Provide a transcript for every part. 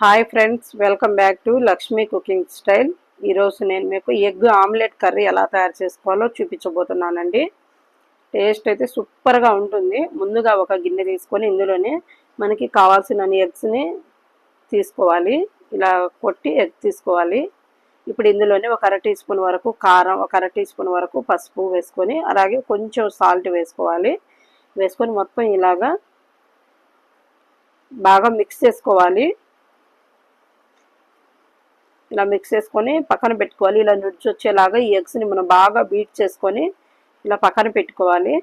Hi friends welcome back to Lakshmi cooking style. ఈరోజు నేను మీకు ఎగ్ ఆమ్లెట్ కర్రీ ఎలా తయారు చేసుకోవాలో చూపించబోతున్నానండి. టేస్ట్ అయితే సూపర్గా ఉంటుంది. ముందుగా ఒక గిన్నె తీసుకొని ఇందులోనే మనకి కావాల్సిన ఎగ్స్ని తీసుకోవాలి. ఇలా కొట్టి ఎగ్ తీసుకోవాలి. ఇప్పుడు ఇందులోనే ఒక అర టీ స్పూన్ వరకు కారం ఒక అర టీ స్పూన్ వరకు పసుపు వేసుకొని అలాగే కొంచెం సాల్ట్ వేసుకోవాలి. వేసుకొని మొత్తం ఇలాగా బాగా మిక్స్ చేసుకోవాలి. ఇలా మిక్స్ చేసుకొని పక్కన పెట్టుకోవాలి. ఇలా నుడిచి వచ్చేలాగా ఈ ఎగ్స్ని మనం బాగా బీట్ చేసుకొని ఇలా పక్కన పెట్టుకోవాలి.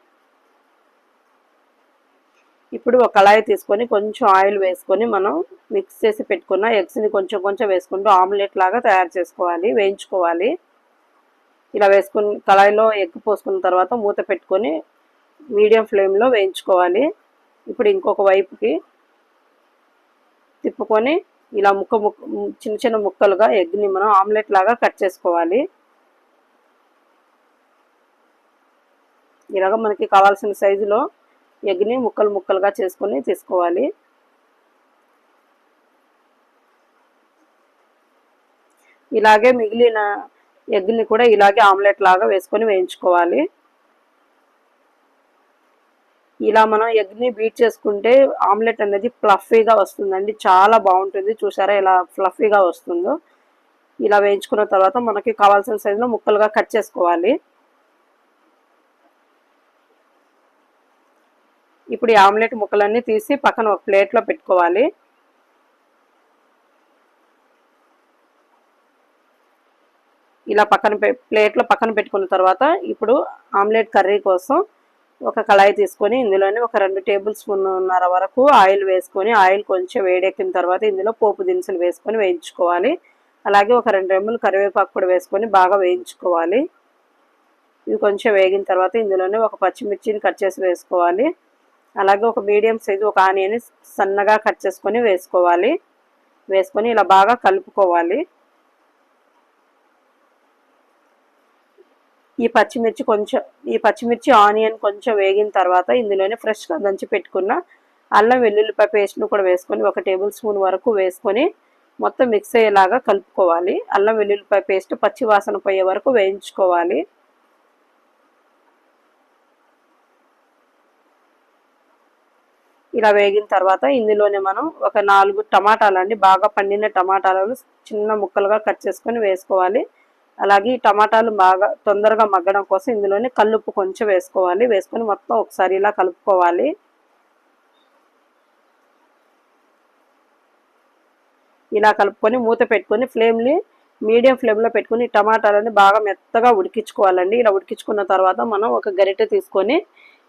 ఇప్పుడు ఒక కళాయి తీసుకొని కొంచెం ఆయిల్ వేసుకొని మనం మిక్స్ చేసి పెట్టుకున్న ఎగ్స్ని కొంచెం కొంచెం వేసుకుంటూ ఆమ్లెట్ లాగా తయారు చేసుకోవాలి వేయించుకోవాలి. ఇలా వేసుకుని కళాయిలో ఎగ్ పోసుకున్న తర్వాత మూత పెట్టుకొని మీడియం ఫ్లేమ్లో వేయించుకోవాలి. ఇప్పుడు ఇంకొక వైపుకి తిప్పుకొని ఇలా ముక్క ముక్క చిన్న చిన్న ముక్కలుగా ఎగ్ని మనం ఆమ్లెట్ లాగా కట్ చేసుకోవాలి. ఇలాగ మనకి కావాల్సిన సైజులో ఎగ్ని ముక్కలు ముక్కలుగా చేసుకొని తీసుకోవాలి. ఇలాగే మిగిలిన ఎగ్ని కూడా ఇలాగే ఆమ్లెట్ లాగా వేసుకొని వేయించుకోవాలి. ఇలా మనం ఎగ్ని బీట్ చేసుకుంటే ఆమ్లెట్ అనేది ఫ్లఫీగా వస్తుందండి. చాలా బాగుంటుంది. చూసారా ఇలా ఫ్లఫీగా వస్తుందో. ఇలా వేయించుకున్న తర్వాత మనకి కావాల్సిన సైజులో ముక్కలుగా కట్ చేసుకోవాలి. ఇప్పుడు ఈ ఆమ్లెట్ ముక్కలన్నీ తీసి పక్కన ఒక ప్లేట్లో పెట్టుకోవాలి. ఇలా పక్కన ప్లేట్లో పక్కన పెట్టుకున్న తర్వాత ఇప్పుడు ఆమ్లెట్ కర్రీ కోసం ఒక కళాయి తీసుకొని ఇందులోనే ఒక రెండు టేబుల్ స్పూన్నర వరకు ఆయిల్ వేసుకొని ఆయిల్ కొంచెం వేడెక్కిన తర్వాత ఇందులో పోపు దినుసులు వేసుకొని వేయించుకోవాలి. అలాగే ఒక రెండు రెమ్ములు కరివేపాకు కూడా వేసుకొని బాగా వేయించుకోవాలి. ఇవి కొంచెం వేగిన తర్వాత ఇందులోనే ఒక పచ్చిమిర్చిని కట్ చేసి వేసుకోవాలి. అలాగే ఒక మీడియం సైజు ఒక ఆనియన్ని సన్నగా కట్ చేసుకొని వేసుకోవాలి. వేసుకొని ఇలా బాగా కలుపుకోవాలి. ఈ పచ్చిమిర్చి కొంచెం ఈ పచ్చిమిర్చి ఆనియన్ కొంచెం వేగిన తర్వాత ఇందులోనే ఫ్రెష్గా దంచి పెట్టుకున్న అల్లం వెల్లుల్లిపాయ పేస్ట్ను కూడా వేసుకొని ఒక టేబుల్ స్పూన్ వరకు వేసుకొని మొత్తం మిక్స్ అయ్యేలాగా కలుపుకోవాలి. అల్లం వెల్లుల్లిపాయ పేస్ట్ పచ్చి వాసన పోయే వరకు వేయించుకోవాలి. ఇలా వేగిన తర్వాత ఇందులోనే మనం ఒక నాలుగు టమాటాలండి బాగా పండిన టమాటాలను చిన్న ముక్కలుగా కట్ చేసుకొని వేసుకోవాలి. అలాగే ఈ టమాటాలు బాగా తొందరగా మగ్గడం కోసం ఇందులోనే కల్లుప్పు కొంచెం వేసుకోవాలి. వేసుకొని మొత్తం ఒకసారి ఇలా కలుపుకోవాలి. ఇలా కలుపుకొని మూత పెట్టుకొని ఫ్లేమ్ని మీడియం ఫ్లేమ్లో పెట్టుకుని టమాటాలని బాగా మెత్తగా ఉడికించుకోవాలండి. ఇలా ఉడికించుకున్న తర్వాత మనం ఒక గరిటె తీసుకొని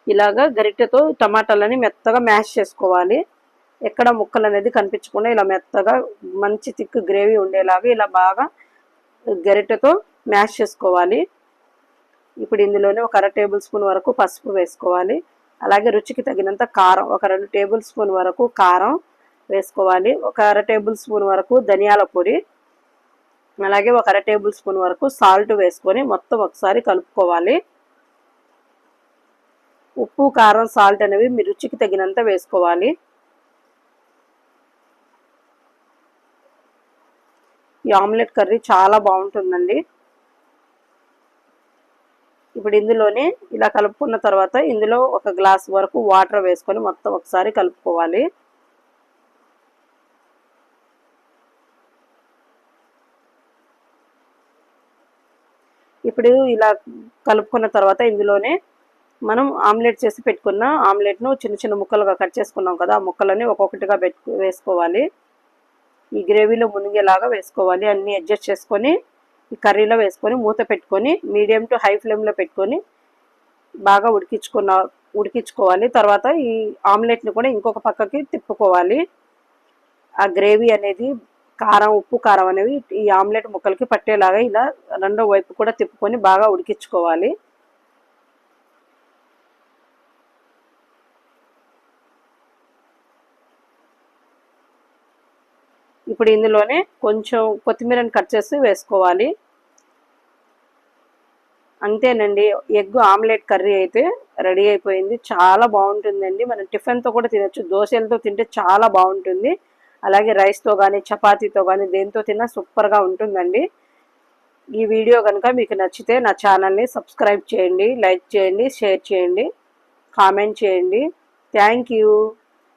ఇలాగా గరిటెతో టమాటాలని మెత్తగా మ్యాష్ చేసుకోవాలి. ఎక్కడ ముక్కలు అనేది కనిపించకుండా ఇలా మెత్తగా మంచి థిక్ గ్రేవీ ఉండేలాగా ఇలా బాగా గరిటెతో మ్యాష్ చేసుకోవాలి. ఇప్పుడు ఇందులోనే ఒక అర టేబుల్ స్పూన్ వరకు పసుపు వేసుకోవాలి. అలాగే రుచికి తగినంత కారం ఒక రెండు టేబుల్ స్పూన్ వరకు కారం వేసుకోవాలి. ఒక అర టేబుల్ స్పూన్ వరకు ధనియాల పొడి అలాగే ఒక అర టేబుల్ స్పూన్ వరకు సాల్ట్ వేసుకొని మొత్తం ఒకసారి కలుపుకోవాలి. ఉప్పు కారం సాల్ట్ అనేవి మీ రుచికి తగినంత వేసుకోవాలి. ఈ ఆమ్లెట్ కర్రీ చాలా బాగుంటుందండి. ఇప్పుడు ఇందులోనే ఇలా కలుపుకున్న తర్వాత ఇందులో ఒక గ్లాస్ వరకు వాటర్ వేసుకొని మొత్తం ఒకసారి కలుపుకోవాలి. ఇప్పుడు ఇలా కలుపుకున్న తర్వాత ఇందులోనే మనం ఆమ్లెట్ చేసి పెట్టుకున్న ఆమ్లెట్ను చిన్న చిన్న ముక్కలుగా కట్ చేసుకున్నాం కదా ఆ ముక్కలని ఒక్కొక్కటిగా పెట్టు వేసుకోవాలి. ఈ గ్రేవీలో మునిగేలాగా వేసుకోవాలి. అన్నీ అడ్జస్ట్ చేసుకొని ఈ కర్రీలో వేసుకొని మూత పెట్టుకొని మీడియం టు హై ఫ్లేమ్లో పెట్టుకొని బాగా ఉడికించుకున్న ఉడికించుకోవాలి. తర్వాత ఈ ఆమ్లెట్ని కూడా ఇంకొక పక్కకి తిప్పుకోవాలి. ఆ గ్రేవీ అనేది కారం ఉప్పు కారం అనేవి ఈ ఆమ్లెట్ ముక్కలకి పట్టేలాగా ఇలా రెండో వైపు కూడా తిప్పుకొని బాగా ఉడికించుకోవాలి. ఇప్పుడు ఇందులోనే కొంచెం కొత్తిమీరని కట్ చేసి వేసుకోవాలి. అంతేనండి ఎగ్ ఆమ్లెట్ కర్రీ అయితే రెడీ అయిపోయింది. చాలా బాగుంటుందండి. మనం టిఫిన్తో కూడా తినచ్చు. దోశలతో తింటే చాలా బాగుంటుంది. అలాగే రైస్తో కానీ చపాతీతో కానీ దేంతో తిన్నా సూపర్గా ఉంటుందండి. ఈ వీడియో కనుక మీకు నచ్చితే నా ఛానల్ని సబ్స్క్రైబ్ చేయండి లైక్ చేయండి షేర్ చేయండి కామెంట్ చేయండి. Thank you.